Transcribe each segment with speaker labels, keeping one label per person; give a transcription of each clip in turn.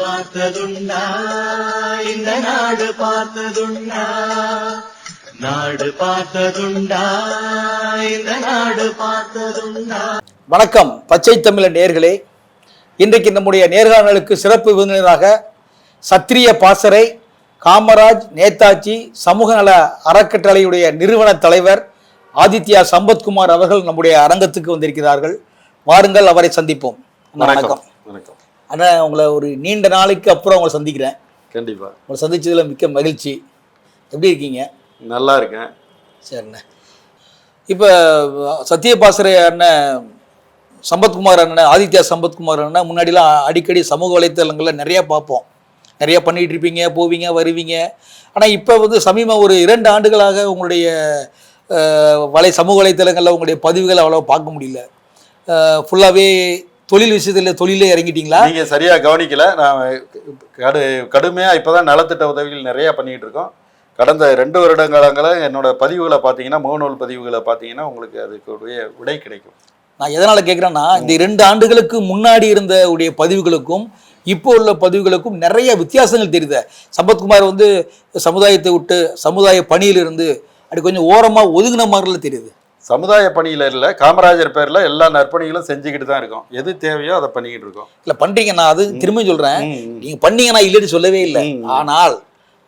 Speaker 1: பார்த்ததுண்டா இந்த நாடு பார்த்ததுண்டா. நாடு பார்த்ததுண்டா இந்த நாடு பார்த்ததுண்டா.
Speaker 2: வணக்கம் பச்சை தமிழர் நேர்களே. இன்றைக்கு நம்முடைய நேர்காணலுக்கு சிறப்பு விருந்தினராக சத்திரிய பாசறை காமராஜ் நேதாஜி சமூக நல அறக்கட்டளையுடைய நிறுவன தலைவர் ஆதித்யா சம்பத்குமார் அவர்கள் நம்முடைய அரங்கத்துக்கு வந்திருக்கிறார்கள். வாருங்கள் அவரை சந்திப்போம். வணக்கம்
Speaker 3: வணக்கம்.
Speaker 2: அண்ணா உங்களை ஒரு நீண்ட நாளைக்கு அப்புறம் உங்களை சந்திக்கிறேன்.
Speaker 3: கண்டிப்பா.
Speaker 2: உங்களை சந்திச்சதுல மிக்க மகிழ்ச்சி. எப்படி இருக்கீங்க?
Speaker 3: நல்லா இருக்கேன்.
Speaker 2: சரிண்ணே. இப்போ சத்யபாசரை அண்ணன் சம்பத்குமார் அண்ணன் ஆதித்யா சம்பத்குமார் அண்ணன் முன்னாடிலாம் அடிக்கடி சமூக வலைத்தளங்களில் நிறைய பார்ப்போம். நிறைய பண்ணிட்டு இருப்பீங்க போவீங்க வருவீங்க. ஆனால் இப்போ வந்து சமீபம் ஒரு இரண்டு ஆண்டுகளாக உங்களுடைய வலை சமூக வலைத்தளங்களில் உங்களுடைய பதிவுகளை அவ்வளோ பார்க்க முடியல. ஃபுல்லாகவே தொழில் விஷயத்தில் தொழிலே இறங்கிட்டீங்களா?
Speaker 3: நீங்க சரியா கவனிக்கல. நான் கடு கடுமையா இப்பதான் நலத்திட்ட உதவிகள் நிறைய பண்ணிட்டு இருக்கோம். கடந்த ரெண்டு வருடங்களங்கள என்னோட பதிவுகளை பார்த்தீங்கன்னா முகநூல் பதிவுகளை பார்த்தீங்கன்னா உங்களுக்கு அதுக்கு உடைய விடை கிடைக்கும்.
Speaker 2: நான் எதனால் கேட்குறேன்னா இந்த இரண்டு ஆண்டுகளுக்கு முன்னாடி இருந்த உடைய பதிவுகளுக்கும் இப்போ உள்ள பதிவுகளுக்கும் நிறைய வித்தியாசங்கள் தெரியுது. சம்பத்குமார் வந்து சமுதாயத்தை விட்டு சமுதாய பணியிலிருந்து அப்படி கொஞ்சம் ஓரமாக ஒதுங்கின மாதிரிலாம் தெரியுது.
Speaker 3: சமுதாய பணியில இல்ல காமராஜர் பேர்ல எல்லா நற்பணிகளும் செஞ்சுக்கிட்டு தான் இருக்கோம் எது தேவையோ அதை பண்ணிக்கிட்டு இருக்கோம்
Speaker 2: இல்லை பண்ணுறீங்க நான் அது திரும்ப சொல்கிறேன். நீங்கள் பண்ணீங்க நான் இல்லைன்னு சொல்லவே இல்லை. ஆனால்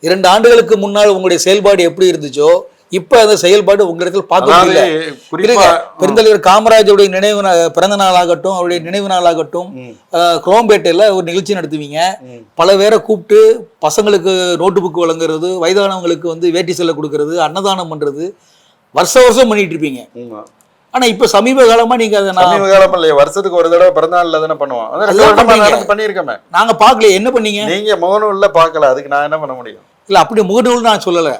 Speaker 2: இரண்டு ஆண்டுகளுக்கு முன்னால் உங்களுடைய செயல்பாடு எப்படி இருந்துச்சோ இப்போ அந்த செயல்பாடு உங்களிடத்தில் பார்க்க. பெருந்தலைவர் காமராஜருடைய நினைவு பிறந்த நாளாகட்டும் அவருடைய நினைவு நாளாகட்டும் குரோம்பேட்டையில் ஒரு நிகழ்ச்சி நடத்துவீங்க. பல பேரை கூப்பிட்டு பசங்களுக்கு நோட்டு புக் வழங்குறது வயதானவங்களுக்கு வந்து வேட்டி செல்ல கொடுக்கறது அன்னதானம் பண்றது வருஷ வருஷம் பண்ணிட்டு இருப்பீங்க. ஆனா இப்ப சமீப காலமா நீங்க அதை
Speaker 3: சமீப காலம் இல்லையா வருஷத்துக்கு ஒரு தடவை பிறந்த நாள்ல தானே பண்ணுவோம். வருஷமா பண்ணியிருக்கோமே.
Speaker 2: நாங்க பார்க்கல என்ன பண்ணீங்க?
Speaker 3: நீங்க முகநூல்ல பார்க்கல அதுக்கு நான் என்ன பண்ண முடியும்?
Speaker 2: இல்ல அப்படி முகநூல் நான் சொல்லல.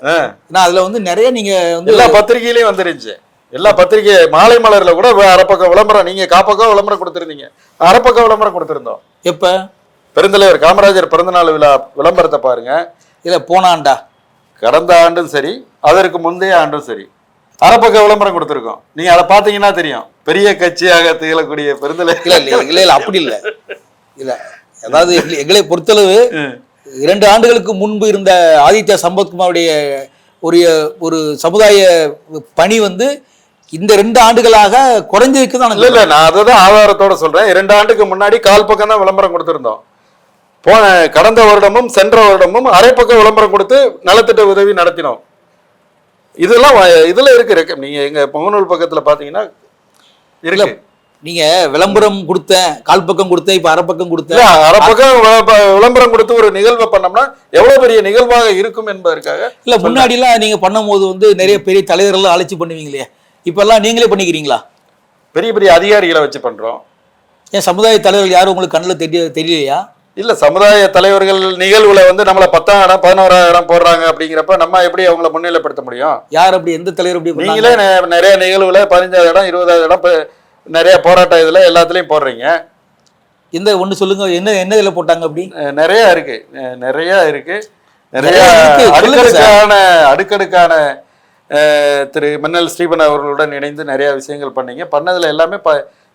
Speaker 2: நான் அதுல வந்து நிறைய நீங்க வந்து
Speaker 3: எல்லா பத்திரிகையிலயும் வந்துருந்துச்சு எல்லா பத்திரிகை மாலை மலர்ல கூட அரைப்பக்கம் விளம்பரம் நீங்க காப்பக்கம் விளம்பரம் கொடுத்திருந்தீங்க. அரைப்பக்கம் விளம்பரம் கொடுத்திருந்தோம்.
Speaker 2: எப்ப?
Speaker 3: பெருந்தலைவர் காமராஜர் பிறந்தநாள் விழா விளம்பரத்தை பாருங்க.
Speaker 2: இல்ல போனாண்டா
Speaker 3: கடந்த ஆண்டும் சரி அதற்கு முந்தைய ஆண்டும் சரி. அரைப்பக்க விளம்பரம் கொடுத்திருக்கோம். நீங்க அதை பாத்தீங்கன்னா தெரியும். பெரிய கட்சியாக திகழக்கூடிய
Speaker 2: இல்ல
Speaker 3: பெருந்தலைவர்
Speaker 2: இல்ல இல்ல இல்ல அப்படி இல்ல. இல்ல அதாவது எங்களை- பொறுத்தளவு. இரண்டு ஆண்டுகளுக்கு முன்பு இருந்த ஆதித்யா சம்பத்குமாருடைய ஒரு ஒரு சமுதாய பணி வந்து இந்த ரெண்டு ஆண்டுகளாக குறைஞ்சிருக்கு தான்
Speaker 3: இல்ல இல்ல நான் அதை ஆதாரத்தோட சொல்றேன். இரண்டு ஆண்டுக்கு முன்னாடி கால் பக்கம் தான் விளம்பரம் கொடுத்திருந்தோம். போன கடந்த வருடமும் சென்ற வருடமும் அரைப்பக்கம் விளம்பரம் கொடுத்து நலத்திட்ட உதவி நடத்தினோம். இதெல்லாம் இதுல இருக்கு ரெக்க- நீங்க எங்க முகநூல் பக்கத்துல பாத்தீங்கன்னா இருக்கு.
Speaker 2: நீங்க விளம்பரம் கொடுத்தேன் கால் பக்கம் கொடுத்தேன் இப்ப அரை பக்கம்
Speaker 3: இல்ல
Speaker 2: கொடுத்தேன்
Speaker 3: அரைப்பக்கம் வ- ப- விளம்பரம் கொடுத்து ஒரு நிகழ்வை பண்ணோம்னா எவ்வளவு பெரிய நிகழ்வாக இருக்கும் என்பதற்காக
Speaker 2: இல்ல முன்னாடி எல்லாம் நீங்க பண்ணும்போது வந்து நிறைய பெரிய தலைவர்கள் அழைச்சி பண்ணுவீங்களே இப்ப எல்லாம் நீங்களே பண்ணிக்கிறீங்களா?
Speaker 3: பெரிய பெரிய அதிகாரிகளை வச்சு பண்றோம்.
Speaker 2: ஏன் சமுதாய தலைவர்கள் யாரும் உங்களுக்கு கண்ணுல தெரிய தெரியலையா?
Speaker 3: இல்ல சமுதாய தலைவர்கள் நிகழ்வுல வந்து நம்மள இடம் பதினோராம் இடம் போடுறாங்க அப்படிங்கிறப்ப நம்ம எப்படி அவங்கள முன்னிலைப்படுத்த முடியும்?
Speaker 2: யார் அப்படி எந்த தலைவர் அப்படி?
Speaker 3: நீங்களே நிறைய நிகழ்வுல பதினஞ்சாவது இடம் இருபதாவது இடம் நிறைய போராட்ட இதுல எல்லாத்துலயும் போடுறீங்க.
Speaker 2: எந்த ஒண்ணு சொல்லுங்க என்ன என்ன இதுல போட்டாங்க அப்படி?
Speaker 3: நிறைய இருக்கு. நிறைய இருக்கு. நிறைய. அடுக்கடுக்கான அடுக்கடுக்கான திரு மின்னல் ஸ்ரீபன் அவர்களுடன் இணைந்து நிறைய விஷயங்கள் பண்ணீங்க. பண்ணதுல எல்லாமே ப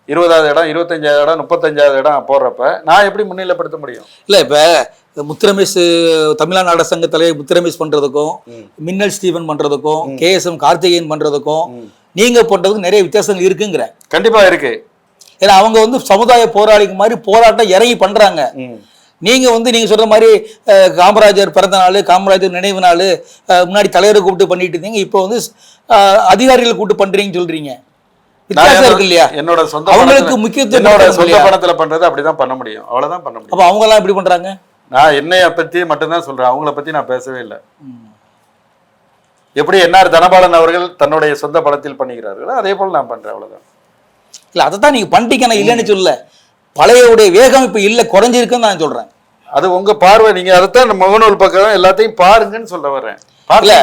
Speaker 3: இருபதாவது இடம் இருபத்தஞ்சாவது இடம் முப்பத்தஞ்சாவது இடம் போடுறப்ப நான் எப்படி முன்னிலைப்படுத்த முடியும்?
Speaker 2: இல்ல இப்ப முத்துரமேஷ் தமிழ்நாடு சங்க தலைவர் முத்துரமேஷ் பண்றதுக்கும்
Speaker 3: ம்.
Speaker 2: மின்னல் ஸ்டீவன் பண்றதுக்கும் கே எஸ் எம் கார்த்திகேயன் பண்றதுக்கும்
Speaker 3: ம்.
Speaker 2: நீங்க பண்றதுக்கும் நிறைய வித்தியாசங்கள் இருக்குங்கிற.
Speaker 3: கண்டிப்பா இருக்கு.
Speaker 2: ஏன்னா அவங்க வந்து சமுதாய போராளிக்கு மாதிரி போராட்டம் இறங்கி பண்றாங்க.
Speaker 3: ம்.
Speaker 2: நீங்க வந்து நீங்க சொல்ற மாதிரி காமராஜர் பிறந்த நாள் காமராஜர் நினைவு நாள் முன்னாடி தலைவரை கூப்பிட்டு பண்ணிட்டு இருந்தீங்க. இப்போ வந்து அதிகாரிகளை கூப்பிட்டு பண்றீங்கன்னு சொல்றீங்க.
Speaker 3: நான்
Speaker 2: வித்தியாசம் இருக்கு இல்லையா
Speaker 3: என்னோட சொந்த
Speaker 2: அவங்களுக்கு முக்கியத்துவம்
Speaker 3: என்னோட சொந்த? பணத்துல பண்றது அப்படிதான் பண்ண முடியும். அவ்வளவுதான் பண்ண முடியும்.
Speaker 2: அப்ப அவங்க எல்லாம் எப்படி பண்றாங்க?
Speaker 3: நான் என்னைய பத்தி மட்டும்தான் சொல்றேன். அவங்கள பத்தி நான் பேசவே இல்லை. எப்படி என்ஆர் தனபாலன் அவர்கள் தன்னுடைய சொந்த படத்தில் பண்ணுகிறார்களோ அதே போல நான் பண்றேன். அவ்வளவுதான்.
Speaker 2: இல்ல அதை தான் நீங்க பண்ணிட்டீங்க நான் இல்லைன்னு சொல்லல. பழையவுடைய வேகம் இப்ப இல்ல குறைஞ்சிருக்குன்னு நான் சொல்றேன்.
Speaker 3: அது உங்க பார்வை. நீங்க அதைத்தான் முகநூல் பக்கம் எல்லாத்தையும் பாருங்கன்னு சொல்ல வர்றேன்.
Speaker 2: இதே.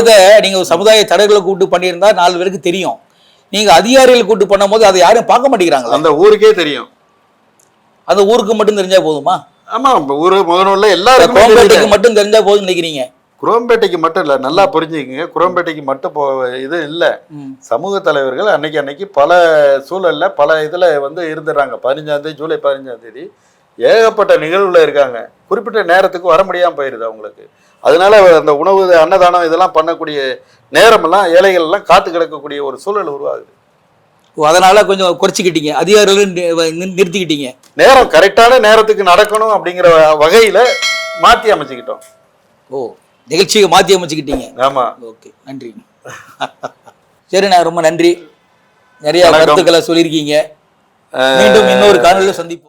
Speaker 2: இதை நீங்க சமுதாய தலைவர்களை கூப்பிட்டு பண்ணியிருந்தா நாலு பேருக்கு தெரியும். நீங்க அதிகாரிகளை கூப்பிட்டு பண்ணும்போது அதை யாரும் பார்க்க மாட்டேங்கிறாங்களா?
Speaker 3: அந்த ஊருக்கே தெரியும்.
Speaker 2: அந்த ஊருக்கு மட்டும் தெரிஞ்சா போதுமா?
Speaker 3: ஆமா ஊரு முகநூல்ல
Speaker 2: இல்ல,
Speaker 3: எல்லாருக்கும்
Speaker 2: கோயம்பேட்டைக்கு மட்டும் தெரிஞ்சா போதும் நினைக்கிறீங்க.
Speaker 3: குரோம்பேட்டைக்கு மட்டும் இல்ல நல்லா புரிஞ்சுக்கங்க. குரோம்பேட்டைக்கு மட்டும் போ இது இல்ல. சமூக தலைவர்கள் அன்னைக்கு அன்னைக்கு பல சூழல்ல பல இதுல வந்து இருந்துடுறாங்க பதினஞ்சாம் தேதி ஜூலை பதினஞ்சாம் தேதி ஏகப்பட்ட நிகழ்வுல இருக்காங்க. குறிப்பிட்ட நேரத்துக்கு வர முடியாம போயிருது அவங்களுக்கு. அதனால அந்த உணவு அன்னதானம் இதெல்லாம் பண்ணக்கூடிய நேரமெல்லாம் ஏழைகள் எல்லாம் காத்து கிடக்கக்கூடிய ஒரு சூழல் உருவாகுது.
Speaker 2: ஓ, அதனால கொஞ்சம் குறைச்சிக்கிட்டீங்க. அதிகாரிகளும் நிறுத்திக்கிட்டீங்க.
Speaker 3: நேரம் கரெக்டான நேரத்துக்கு நடக்கணும் அப்படிங்கிற வகையில மாத்தி அமைச்சுக்கிட்டோம்.
Speaker 2: ஓ நிகழ்ச்சியை மாற்றி அமைச்சுக்கிட்டீங்க.
Speaker 3: ஆமா.
Speaker 2: ஓகே நன்றி. சரிண்ணா ரொம்ப நன்றி. நிறைய. கருத்துக்களை சொல்லியிருக்கீங்க. மீண்டும் இன்னொரு காணொலியில் சந்திப்போம்.